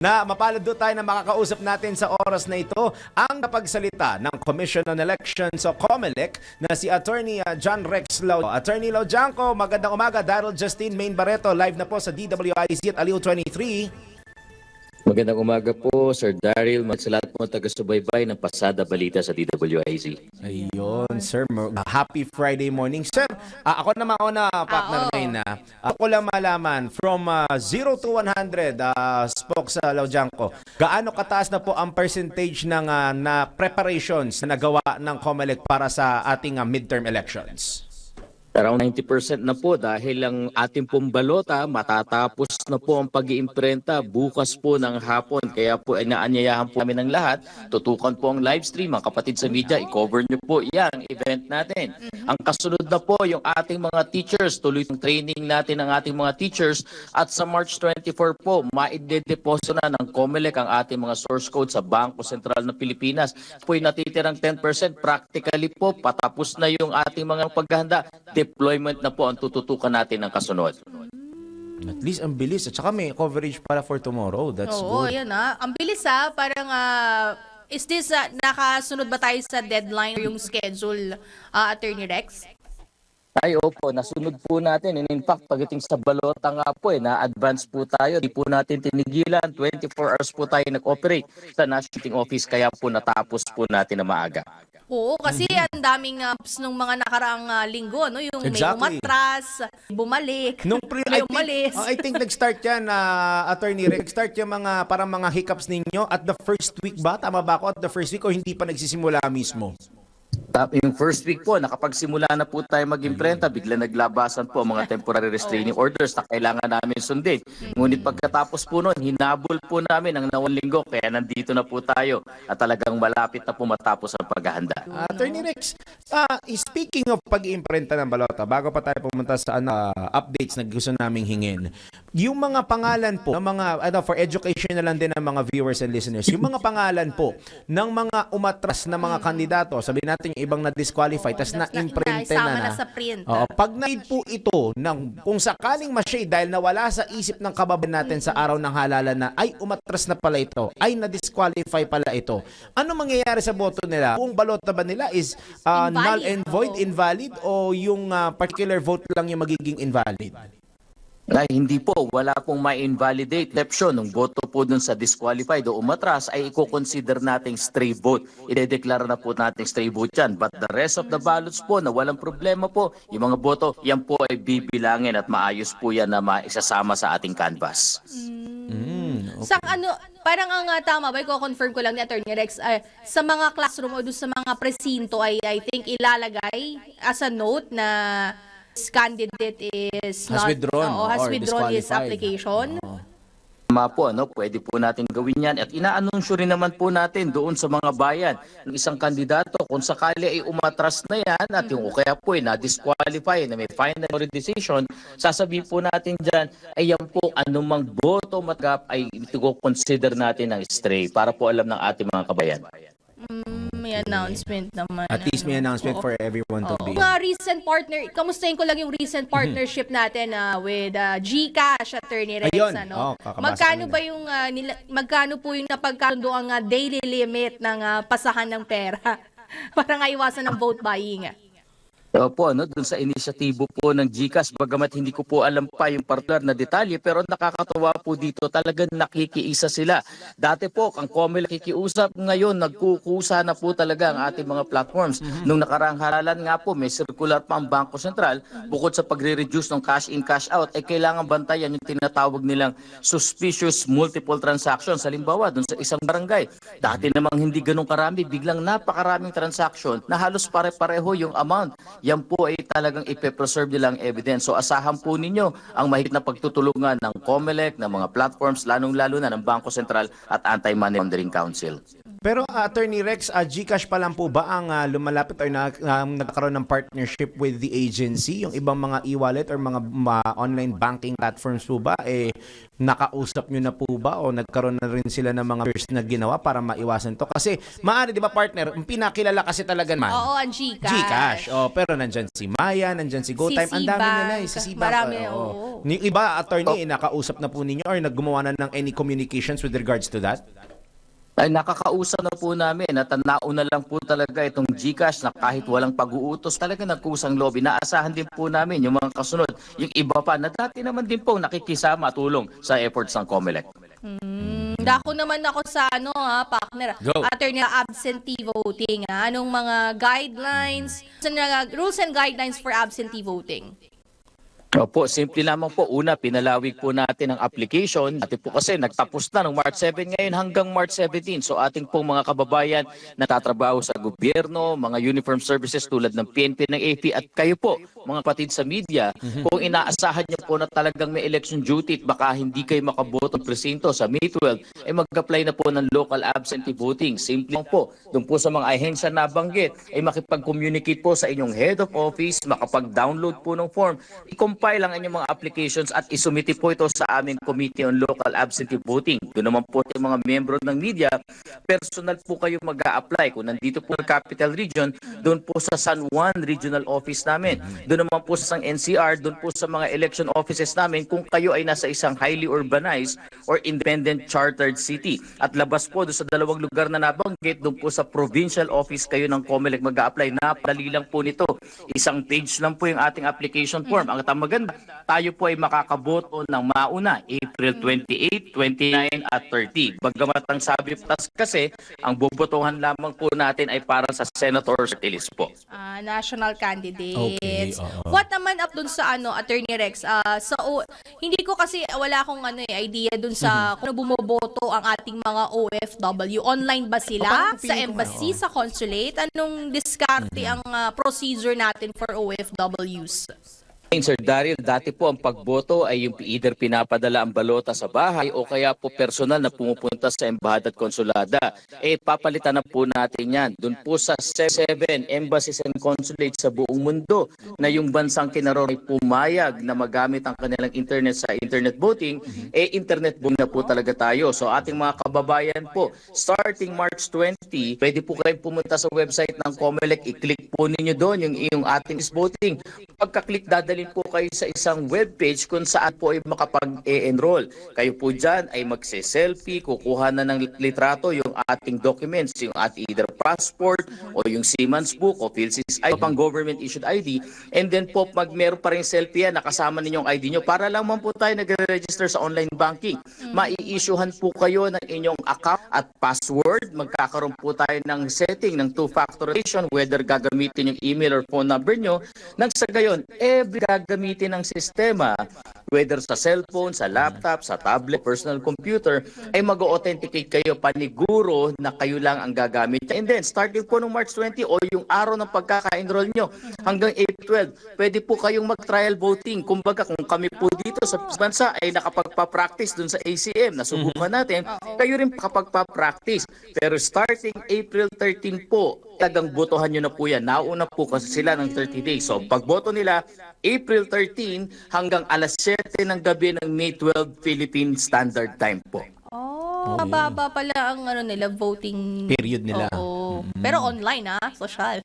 na mapalad doon tayo na makakausap natin sa oras na ito ang napagsalita ng Commission on Elections o COMELEC na si Attorney uh, John Rex Lau. Attorney Laujanco, magandang umaga. Daryl Justine Main Barreto, live na po sa DWIC at Aliw 23. Magandang umaga po, Sir Daryl. Mag sa lahat po taga-subaybay ng Pasada Balita sa DWIZ. Ayun, sir. Happy Friday morning. Sir, ah, ako na mauna, partner oo. ngayon na. Ako lang malaman, from ah, 0 to 100, uh, spoke sa Laujanco, gaano kataas na po ang percentage ng ah, na preparations na nagawa ng COMELEC para sa ating ah, midterm elections? Around 90% na po dahil ang ating pong balota matatapos na po ang pag-iimprenta bukas po ng hapon. Kaya po ay naanyayahan po namin ng lahat. Tutukan po ang live stream. Ang kapatid sa media, i-cover niyo po yan, event natin. Ang kasunod na po yung ating mga teachers. Tuloy yung training natin ng ating mga teachers. At sa March 24 po, maidedeposo na ng COMELEC ang ating mga source code sa Bangko Sentral ng Pilipinas. Po yung natitirang 10%, practically po, patapos na yung ating mga paghahanda. Deployment na po ang tututukan natin ng kasunod. At least ang bilis. At saka may coverage para for tomorrow. That's Oo, good. yan ah. Ang bilis ah, parang ah, is this ah, nakasunod ba tayo sa deadline or yung schedule, ah, Attorney Rex? Ay, opo, nasunod po natin. And in fact, pagdating sa balota nga po, eh, na-advance po tayo. Di po natin tinigilan. 24 hours po tayo nag-operate sa National Office. Kaya po natapos po natin na maaga. Oo, kasi ang daming uh, nung mga nakaraang ah, linggo, no? Yung may Exactly. umatras, bumalik, Nung pre, I may think, umalis. oh, I think nag-start yan, uh, Attorney Rick. Nag-start yung mga, parang mga hiccups ninyo at the first week ba? Tama ba ako? At the first week o hindi pa nagsisimula mismo? Tap, yung first week po, nakapagsimula na po tayo mag-imprenta, bigla naglabasan po ang mga temporary restraining orders na kailangan namin sundin. Ngunit pagkatapos po noon, hinabol po namin ang nawang linggo, kaya nandito na po tayo at talagang malapit na po matapos ang paghahanda. Uh, Attorney Rex, ah, speaking of pag-iimprenta ng balota, bago pa tayo pumunta sa ah, updates na gusto naming hingin, yung mga pangalan po, ng mga, ano, for education na lang din ng mga viewers and listeners, yung mga pangalan po ng mga umatras na mga kandidato, sabi natin yung ibang na-disqualify, tas na- naisama na, na sa print. Oo, pag na po ito, ng, kung sakaling ma-shade dahil nawala sa isip ng kababayan natin sa araw ng halalan na, ay umatras na pala ito, ay na-disqualify pala ito, ano mangyayari sa boto nila? Kung balota ba nila is uh, null and void, invalid, o yung uh, particular vote lang yung magiging invalid? Ay, hindi po, wala pong ma-invalidate exception ng boto po dun sa disqualified o umatras ay i-consider nating stray vote. Idedeklara na po nating stray vote yan. But the rest of the ballots po na walang problema po, yung mga boto, yan po ay bibilangin at maayos po yan na maisasama sa ating canvas. Mm, Sa ano, parang ang ah, tama ba, i-confirm ko lang ni Attorney Rex, ah, sa mga classroom o doon sa mga presinto ay I think ilalagay as a note na candidate is Has not, withdrawn Oo, has or withdrawn his disqualified. application. Oo. Tama po, ano, pwede po natin gawin yan. At inaanunsyo rin naman po natin doon sa mga bayan ng isang kandidato kung sakali ay umatras na yan at yung o kaya po ay na-disqualify na may final decision, sasabihin po natin dyan ay yan po anumang boto matgap ay consider natin ng stray para po alam ng ating mga kabayan. May announcement naman. At least may ano. announcement Oo. for everyone to Oo. be. Mga recent partner, kamustahin ko lang yung recent Mhm. partnership natin ah, with uh, Gcash Attorney Rex Ayun. ano. Oo, kakabasa magkano ba yung ah, nila, magkano po yung napagkasundo ang ah, daily limit ng ah, pasahan ng pera para nga iwasan ng vote buying? ah? Opo, no, dun sa inisyatibo po ng GCash, bagamat hindi ko po alam pa yung particular na detalye, pero nakakatawa po dito, talagang nakikiisa sila. Dati po, ang COMEL nakikiusap, ngayon nagkukusa na po talaga ang ating mga platforms. Nung nakarang halalan nga po, may circular pa ang Bangko Sentral, bukod sa pagre-reduce ng cash in, cash out, ay kailangan bantayan yung tinatawag nilang suspicious multiple transactions. Halimbawa, dun sa isang barangay, dati namang hindi ganun karami, biglang napakaraming transaction na halos pare-pareho yung amount. Yan po ay talagang ipe-preserve nilang evidence. So asahan po ninyo ang mahigit na pagtutulungan ng COMELEC, ng mga platforms, lalong-lalo na ng Bangko Sentral at Anti-Money Laundering Council. Pero uh, Attorney Rex, uh, GCash pa lang po ba ang uh, lumalapit or na, uh, nagkaroon ng partnership with the agency? Yung ibang mga e-wallet or mga ma- online banking platforms po ba, eh, nakausap nyo na po ba o nagkaroon na rin sila ng mga first na ginawa para maiwasan to? Kasi maaari, di ba partner, ang pinakilala kasi talaga man. Oo, ang Gcash. Gcash. Oh, pero nandyan si Maya, nandyan si GoTime. Si ang dami nila eh. Si Cbank. Marami, oo. oo. Ni iba attorney, nakausap na po ninyo or naggumawa na ng any communications with regards to that? Ay nakakausap na po namin at nauna lang po talaga itong GCash na kahit walang pag-uutos talaga nagkusang lobby. Naasahan din po namin yung mga kasunod, yung iba pa na dati naman din po nakikisama tulong sa efforts ng COMELEC. Hmm, dako naman ako sa ano ha, partner. Go. Attorney absentee voting ha. Anong mga guidelines, rules and guidelines for absentee voting? Opo, simple lamang po. Una, pinalawig po natin ang application. Dati po kasi nagtapos na ng March 7 ngayon hanggang March 17. So ating pong mga kababayan na tatrabaho sa gobyerno, mga uniform services tulad ng PNP ng AP at kayo po, mga patid sa media, kung inaasahan niyo po na talagang may election duty at baka hindi kayo makaboto ng presinto sa May 12, ay mag-apply na po ng local absentee voting. Simple lang po. Doon po sa mga ahensya na banggit, ay makipag-communicate po sa inyong head of office, makapag-download po ng form, i-compile ang inyong mga applications at isumiti po ito sa aming Committee on Local Absentee Voting. Doon naman po yung mga miyembro ng media, personal po kayo mag apply Kung nandito po sa Capital Region, doon po sa San Juan Regional Office namin. Doon naman po sa NCR, doon po sa mga election offices namin kung kayo ay nasa isang highly urbanized or independent chartered city. At labas po doon sa dalawang lugar na nabanggit, doon po sa provincial office kayo ng COMELEC mag apply Napali lang po nito. Isang page lang po yung ating application form. Ang tamaganda, tayo po ay makakaboto ng mauna, April 28, 29 at 30. Bagamat ang sabi tas kasi, ang bobotohan lamang po natin ay para sa senators list po. Ah, national candidates. Okay, oo. What naman up dun sa ano, Attorney Rex? Ah, sa O- hindi ko kasi wala akong ano eh, idea dun sa kung ano bumoboto ang ating mga OFW. Online ba sila? sa embassy, sa consulate? Anong diskarte ang ah, procedure natin for OFWs? Sir Daryl, dati po ang pagboto ay yung either pinapadala ang balota sa bahay o kaya po personal na pumupunta sa embahada at konsulada. Eh, papalitan na po natin yan. Doon po sa 7 embassies and consulates sa buong mundo na yung bansang kinaror ay pumayag na magamit ang kanilang internet sa internet voting, eh internet voting na po talaga tayo. So ating mga kababayan po, starting March 20, pwede po kayong pumunta sa website ng COMELEC, i-click po ninyo doon yung iyong ating voting. Pagka-click, dadalhin po kayo sa isang webpage kung saan po ay makapag-e-enroll. Kayo po dyan ay magse-selfie, kukuha na ng litrato yung ating documents, yung at either passport o yung Siemens book o PhilSys ID, pang government issued ID. And then po, pag meron pa rin selfie yan, nakasama ninyong ID nyo, para lang man po tayo nagre-register sa online banking. Mai-issuehan po kayo ng inyong account at password. Magkakaroon po tayo ng setting ng two-factor authentication, whether gagamitin yung email or phone number nyo. Nang sa gayon, every gagamitin ng sistema, whether sa cellphone, sa laptop, sa tablet, personal computer, ay mag-authenticate kayo paniguro na kayo lang ang gagamit. And then, starting po ng March 20 o yung araw ng pagkaka-enroll nyo hanggang April 12, pwede po kayong mag-trial voting. Kumbaga, kung kami po dito sa bansa ay nakapagpa-practice dun sa ACM, nasubukan natin, kayo rin kapagpa-practice. Pero starting April 13 po, talagang botohan nyo na po yan. Nauna po kasi sila ng 30 days. So, pagboto nila, April 13 hanggang alas 7 ng gabi ng May 12 Philippine Standard Time po. Oh, mababa pala ang ano nila voting Period nila. Oo. Pero online ah, social.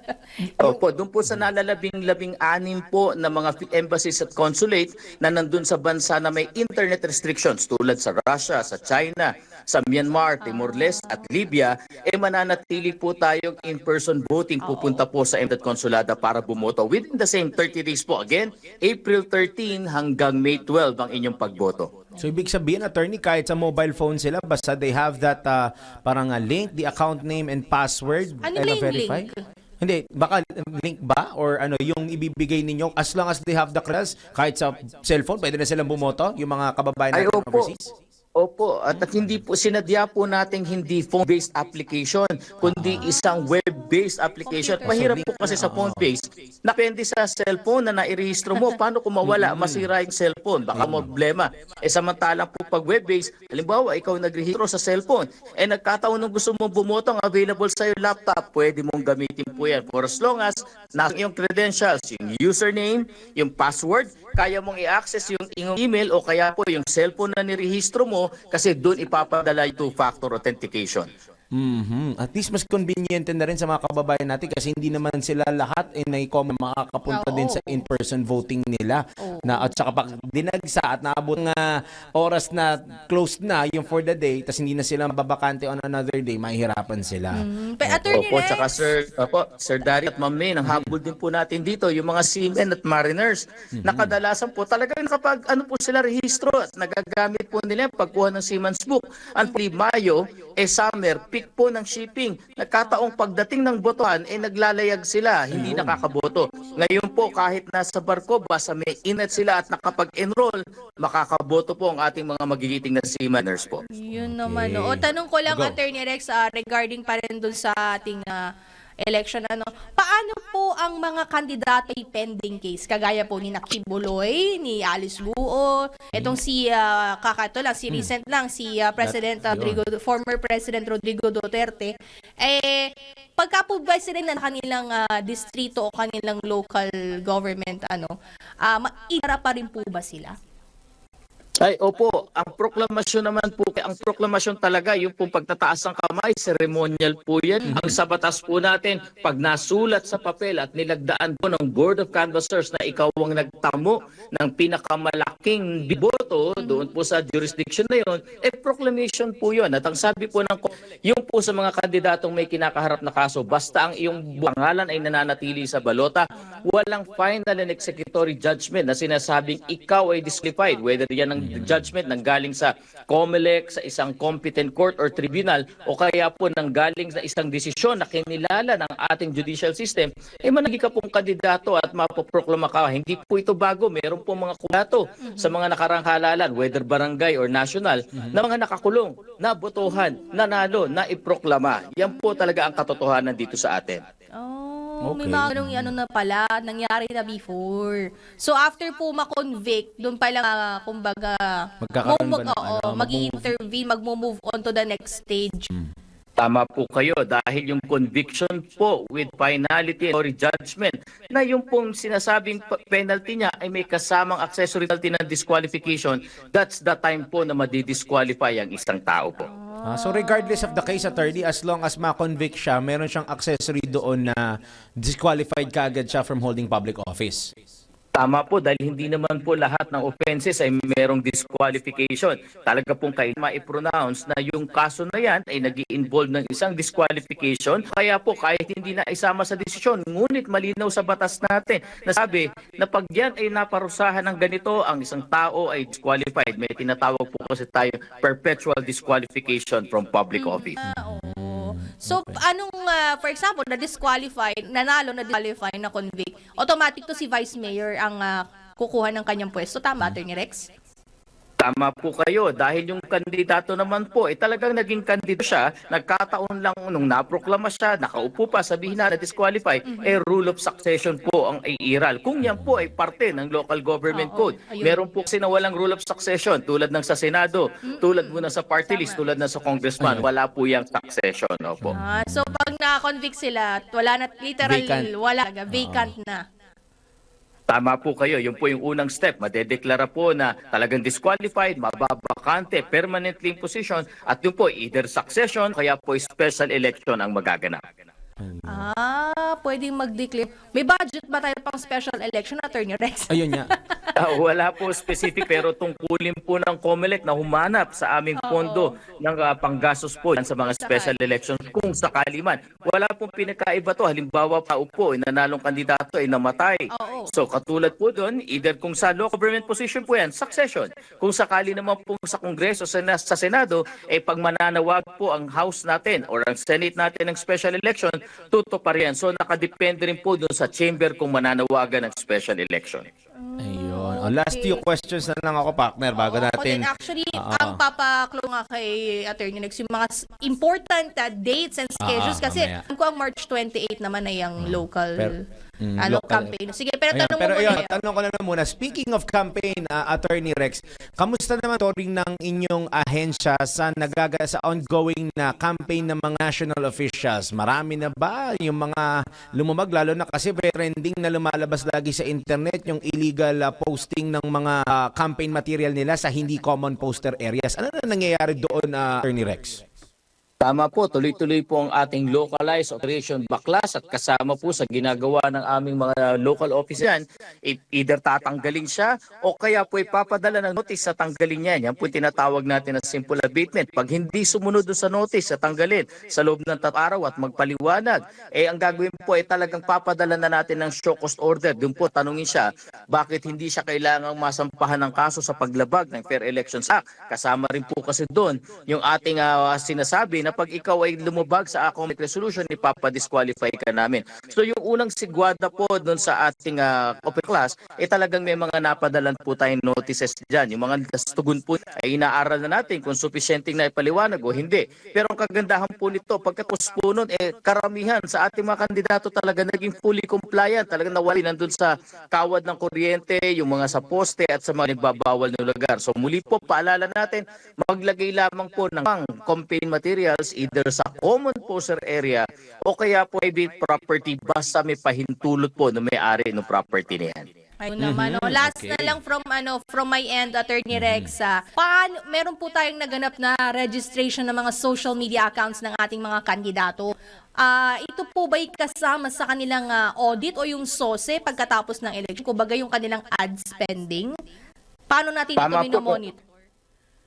Opo, doon po sa nalalabing labing anim po na mga embassies at consulate na nandun sa bansa na may internet restrictions tulad sa Russia, sa China, sa Myanmar, Timor-Leste at Libya, eh mananatili po tayong in-person voting pupunta po sa embassy at konsulada para bumoto within the same 30 days po. Again, April 13 hanggang May 12 ang inyong pagboto. So ibig sabihin attorney kahit sa mobile phone sila basta they have that uh, parang uh, link, the account name and password Ano and verify? link? Hindi, baka link ba or ano yung ibibigay ninyo as long as they have the credentials kahit sa cellphone pwede na silang bumoto yung mga kababayan Ay, natin overseas? Opo, at, at hindi po sinadya po nating hindi phone-based application, kundi isang web-based application. Mahirap po kasi sa phone-based. Napende sa cellphone na nairehistro mo. Paano kung mawala, masira yung cellphone? Baka problema. Eh samantalang po pag web-based, halimbawa ikaw nagrehistro sa cellphone, eh nagkataon nung gusto mong bumotong available sa iyo laptop, pwede mong gamitin po yan. For as long as na yung credentials, yung username, yung password, kaya mong i-access yung iyong email o kaya po yung cellphone na nirehistro mo kasi doon ipapadala yung two-factor authentication. Mhm. At least mas convenient na rin sa mga kababayan natin kasi hindi naman sila lahat ay nai-com makakapunta Oo. din sa in-person voting nila. Oo. Na at saka pag dinagsa at naabot nga oras na closed na yung for the day tas hindi na sila mababakante on another day, mahihirapan sila. Mm, Pero Attorney Opo, Rex, tsaka Sir, opo, Sir Dari at Ma'am May, ang habol din po natin dito, yung mga seamen at mariners, na kadalasan po talagang nakapag, ano po sila, rehistro at nagagamit po nila yung pagkuha ng seaman's book. Ang Mayo, eh summer, peak po ng shipping. Nagkataong pagdating ng botohan, eh naglalayag sila, hindi nakakaboto. Ngayon po, kahit nasa barko, basta may inat sila at nakapag-enroll, makakaboto po ang ating mga magigiting na seamaners po. Yun naman. Okay. O tanong ko lang, Go. Attorney Rex, ah, regarding pa rin dun sa ating ah, election, ano, paano po ang mga kandidato ay pending case? Kagaya po ni Nakibuloy, ni Alice Buo, etong si, uh, kakato lang, si recent lang, si ah, President ah, Yun. Rodrigo, former President Rodrigo Duterte, eh, pagka po ba sila ng kanilang ah, distrito o kanilang local government, ano, uh, maigara pa rin po ba sila? Ay, opo. Ang proklamasyon naman po, ang proklamasyon talaga, yung pong pagtataas ng kamay, ceremonial po yan. Ang sa batas po natin, pag nasulat sa papel at nilagdaan po ng Board of Canvassers na ikaw ang nagtamo ng pinakamalaking biboto doon po sa jurisdiction na yon, eh proclamation po yun. At ang sabi po ng yung po sa mga kandidatong may kinakaharap na kaso, basta ang iyong pangalan ay nananatili sa balota, walang final and executory judgment na sinasabing ikaw ay disqualified, whether yan ang judgment nang galing sa COMELEC, sa isang competent court or tribunal, o kaya po nang galing sa isang desisyon na kinilala ng ating judicial system, eh managi ka pong kandidato at mapoproklama ka. Hindi po ito bago. Meron po mga kudato sa mga nakarang halalan, whether barangay or national, na mga nakakulong, nabotohan, nanalo, na iproklama. Yan po talaga ang katotohanan dito sa atin. Oh, Okay. may mga ganung ano na pala, nangyari na before. So after po ma-convict, doon pa lang ah, kumbaga Magkakaroon ba ng oo, ano, mag-intervene, magmo-move on to the next stage. Tama po kayo dahil yung conviction po with finality or judgment na yung pong sinasabing penalty niya ay may kasamang accessory penalty ng disqualification, that's the time po na madidisqualify ang isang tao po. Ah, so regardless of the case attorney, as long as ma-convict siya, meron siyang accessory doon na disqualified kaagad siya from holding public office. Tama po dahil hindi naman po lahat ng offenses ay merong disqualification. Talaga pong kailangan ma-pronounce na yung kaso na yan ay nag involve ng isang disqualification. Kaya po kahit hindi na isama sa desisyon, ngunit malinaw sa batas natin na sabi na pag yan ay naparusahan ng ganito, ang isang tao ay disqualified. May tinatawag po kasi tayo perpetual disqualification from public office. So anong ah, for example, na disqualify, nanalo na disqualify na convict, automatic to si Vice Mayor ang ah, kukuha ng kanyang pwesto tama Attorney Rex? Tama po kayo dahil yung kandidato naman po ay talagang naging kandidato siya, nagkataon lang nung naproklama siya, nakaupo pa, sabihin na na-disqualify, eh rule of succession po ang iiral. Kung yan po ay parte ng local government Oo, code, ayun. meron po kasi na walang rule of succession tulad ng sa Senado, tulad muna sa party list, tulad na sa congressman, wala po yung succession. Opo. Ah, so pag na-convict sila, wala na literal Vacant. wala, vacant na. Tama po kayo. Yun po yung unang step. Madedeklara po na talagang disqualified, mababakante, permanently in position, at yun po either succession, kaya po special election ang magaganap. Ah, pwedeng mag-declare. May budget ba tayo pang special election, Attorney Rex? Ayun nga. Ah, wala po specific pero tungkulin po ng COMELEC na humanap sa aming pondo ng ah, panggastos po yan sa mga special elections kung sakali man. Wala pong pinakaiba to. Halimbawa pa upo, eh, nanalong kandidato ay namatay. Oo. So katulad po doon, either kung sa local government position po yan, succession. Kung sakali naman po sa Kongreso, sa, sa Senado, eh pag mananawag po ang House natin or ang Senate natin ng special election, tuto pa rin. So nakadepende rin po doon sa chamber kung mananawagan ng special election. Ayun. Oh, last few questions na lang ako, partner, bago Oo, natin... Ako din actually, Oo. ang papaklo nga kay Attorney Nex, yung mga s- important uh, dates and schedules Oo, kasi mamaya. alam ko ang March 28 naman ay ang local Pero- Mm, ano local. campaign. Sige, pero Ayun, tanong pero mo ayun, muna. tanong ko na lang muna. Speaking of campaign, uh, Attorney Rex, kamusta naman touring ng inyong ahensya sa nagaga sa ongoing na campaign ng mga national officials? Marami na ba yung mga lumumag lalo na kasi trending na lumalabas lagi sa internet yung illegal uh, posting ng mga uh, campaign material nila sa hindi common poster areas. Ano na nangyayari doon, uh, Attorney Rex? Tama po, tuloy-tuloy po ang ating localized operation baklas at kasama po sa ginagawa ng aming mga local office yan, either tatanggalin siya o kaya po ipapadala ng notice sa tanggalin niya. Yan po tinatawag natin na simple abatement. Pag hindi sumunod sa notice sa tanggalin sa loob ng tatlong araw at magpaliwanag, eh ang gagawin po ay talagang papadala na natin ng show cause order. Doon po tanungin siya, bakit hindi siya kailangang masampahan ng kaso sa paglabag ng Fair Elections Act? Kasama rin po kasi doon yung ating ah, sinasabi na pag ikaw ay lumabag sa akong resolution, ipapadisqualify ka namin. So yung unang sigwada po doon sa ating ah, open class, eh talagang may mga napadalan po tayong notices dyan. Yung mga tugon po ay inaaral na natin kung sufficienteng na ipaliwanag o hindi. Pero ang kagandahan po nito, pagkatapos po nun, eh karamihan sa ating mga kandidato talaga naging fully compliant. Talagang nawali nandun sa kawad ng kuryente, yung mga sa poste at sa mga nagbabawal na lugar. So muli po, paalala natin, maglagay lamang po ng campaign materials either sa common poster area o kaya po private property basta may pahintulot po na may-ari ng property na yan. Ayun naman. no. Last okay. na lang from ano from my end, Attorney Rex. ah, paano, meron po tayong naganap na registration ng mga social media accounts ng ating mga kandidato. Ah, ito po ba'y kasama sa kanilang ah, audit o yung SOSE pagkatapos ng election? Kumbaga yung kanilang ad spending? Paano natin Tama ito po po. minomonitor?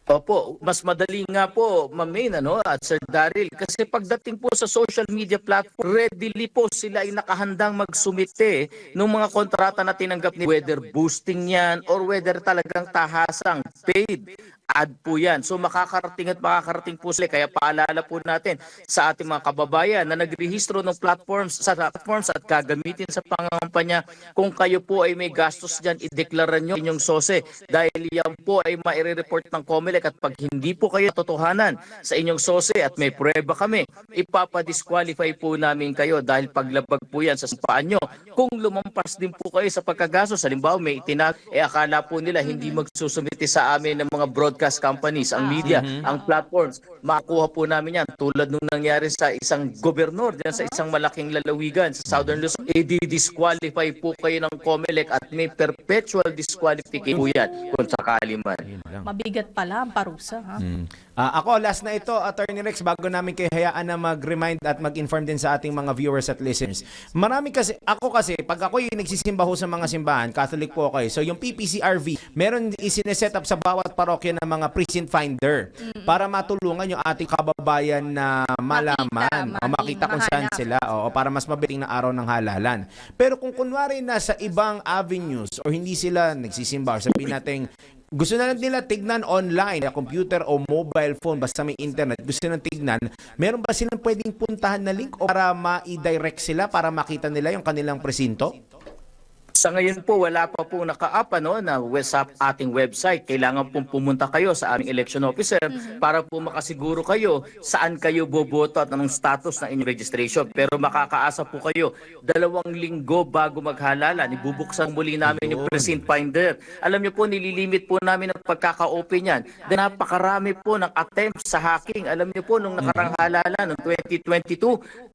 Opo, mas madali nga po, Ma'am Main, ano, at Sir Daryl. Kasi pagdating po sa social media platform, readily po sila ay nakahandang magsumite ng mga kontrata na tinanggap ni whether boosting yan or whether talagang tahasang paid ad po yan. So makakarating at makakarating po sila. Kaya paalala po natin sa ating mga kababayan na nagrehistro ng platforms sa platforms at gagamitin sa pangangampanya. Kung kayo po ay may gastos dyan, ideklara nyo inyong sose dahil yan po ay maire-report ng COMELEC at pag hindi po kayo totohanan sa inyong sose at may prueba kami, ipapadisqualify po namin kayo dahil paglabag po yan sa sampaan nyo. Kung lumampas din po kayo sa pagkagasos, halimbawa may itinag, eh akala po nila hindi magsusumiti sa amin ng mga broadcast companies, ang media, ang platforms, makuha po namin yan. Tulad nung nangyari sa isang gobernador dyan sa isang malaking lalawigan sa Southern Luzon, eh di-disqualify po kayo ng COMELEC at may perpetual disqualification po yan kung sakali man. Mabigat pala ang parusa. Ha? Mm. Ah, ako, last na ito, Attorney Rex, bago namin kayo hayaan na mag-remind at mag-inform din sa ating mga viewers at listeners. Marami kasi, ako kasi, pag ako yung nagsisimba ho sa mga simbahan, Catholic po ako eh. So yung PPCRV, meron isineset up sa bawat parokya ng mga precinct finder para matulungan yung ating kababayan na malaman Makita, o makita kung saan mahanap. sila o para mas mabiting na araw ng halalan. Pero kung kunwari nasa ibang avenues o hindi sila nagsisimba sabihin natin gusto na lang nila tignan online, computer o mobile phone, basta may internet, gusto na tignan, meron ba silang pwedeng puntahan na link o para ma-direct sila para makita nila yung kanilang presinto? Sa ngayon po, wala pa po naka-up ano, na sa ating website. Kailangan pong pumunta kayo sa aming election officer para po makasiguro kayo saan kayo boboto at anong status ng inyong registration. Pero makakaasa po kayo dalawang linggo bago maghalalan. Ibubuksan muli namin yung precinct finder. Alam niyo po, nililimit po namin ang pagkaka-open yan. Dahil napakarami po ng attempts sa hacking. Alam niyo po, nung nakarang halalan, noong 2022,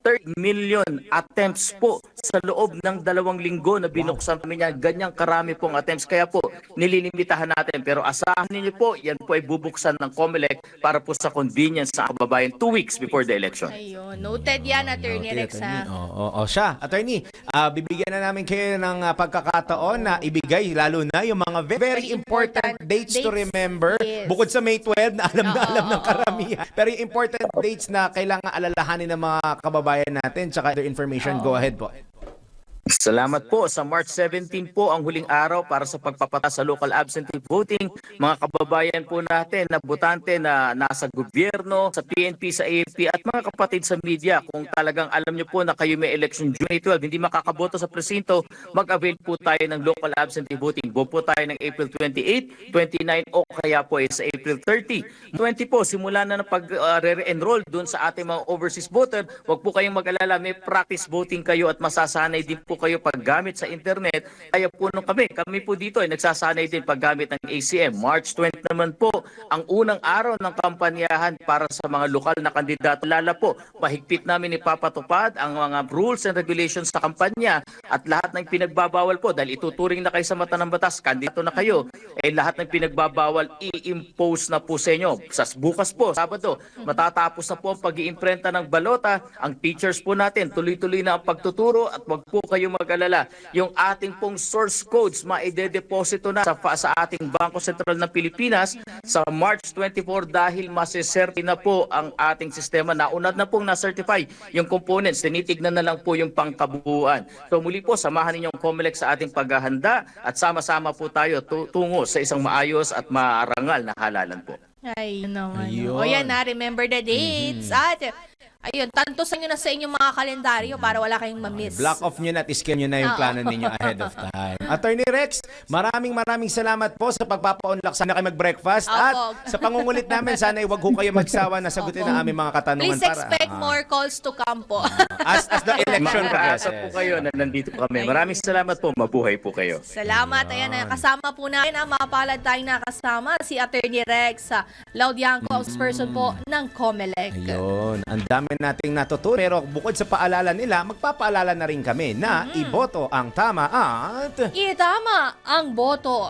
3 million attempts po sa loob ng dalawang linggo na binuksan kami niya. Ganyang karami pong attempts. Kaya po, nililimitahan natin. Pero asahan niyo po, yan po ay bubuksan ng COMELEC para po sa convenience sa kababayan two weeks before the election. Ayun. Noted yan, Attorney Okay, Rex. attorney. Oo, oo, oo. siya, attorney, ah, bibigyan na namin kayo ng ah, pagkakataon na ibigay lalo na yung mga very, very important dates to dates. remember Yes. bukod sa May 12 na alam na alam ng karamihan. Pero yung important dates na kailangan alalahanin ng mga kababayan natin tsaka other information, go ahead po. Salamat po. Sa March 17 po ang huling araw para sa pagpapata sa local absentee voting. Mga kababayan po natin na botante na nasa gobyerno, sa PNP, sa AFP at mga kapatid sa media. Kung talagang alam nyo po na kayo may election June 12, hindi makakaboto sa presinto, mag-avail po tayo ng local absentee voting. Go po tayo ng April 28, 29 o kaya po ay sa April 30. 20 po, simula na ng pag-re-enroll dun sa ating mga overseas voter. Huwag po kayong mag-alala, may practice voting kayo at masasanay din po kayo paggamit sa internet. Kaya po nung kami, kami po dito ay nagsasanay din paggamit ng ACM. March 20 naman po ang unang araw ng kampanyahan para sa mga lokal na kandidato. Lala po, mahigpit namin ipapatupad ang mga rules and regulations sa kampanya at lahat ng pinagbabawal po dahil ituturing na kayo sa mata ng batas, kandidato na kayo, eh lahat ng pinagbabawal i-impose na po sa inyo. Sa bukas po, Sabado, matatapos na po ang pag-iimprenta ng balota. Ang teachers po natin, tuloy-tuloy na ang pagtuturo at wag po kayo mag-alala. Yung ating pong source codes, maidedeposito na sa, sa ating Bangko Sentral ng Pilipinas sa March 24 dahil masiserti na po ang ating sistema. Naunad na pong na-certify yung components. Tinitignan na lang po yung pangkabuuan. So muli po, samahan ninyong COMELEC sa ating paghahanda at sama-sama po tayo tu- tungo sa isang maayos at maarangal na halalan po. Ay, yun naman. Ayun. O yan na, remember the dates. At, ayun, tantosan nyo na sa inyong mga kalendaryo para wala kayong ma-miss. Block off nyo na at iskin nyo na yung Oo. plano ninyo ahead of time. Attorney Rex, maraming maraming salamat po sa pagpapaunlak. Sana kayo mag-breakfast. Opo. At sa pangungulit namin, sana wag ho kayo magsawa na sagutin Opo. ang aming mga katanungan. Please para, expect ah, more calls to come po. As, as the election Makaasa progresses. po kayo na nandito kami. Maraming salamat po. Mabuhay po kayo. Salamat. Ayan, na kasama po natin ang mapalad tayong nakasama, si Attorney Rex sa Laudianco, spokesperson po ng COMELEC. Ayun, ang dami nating natutunan. Pero bukod sa paalala nila, magpapaalala na rin kami na iboto ang tama at... Itama ang boto.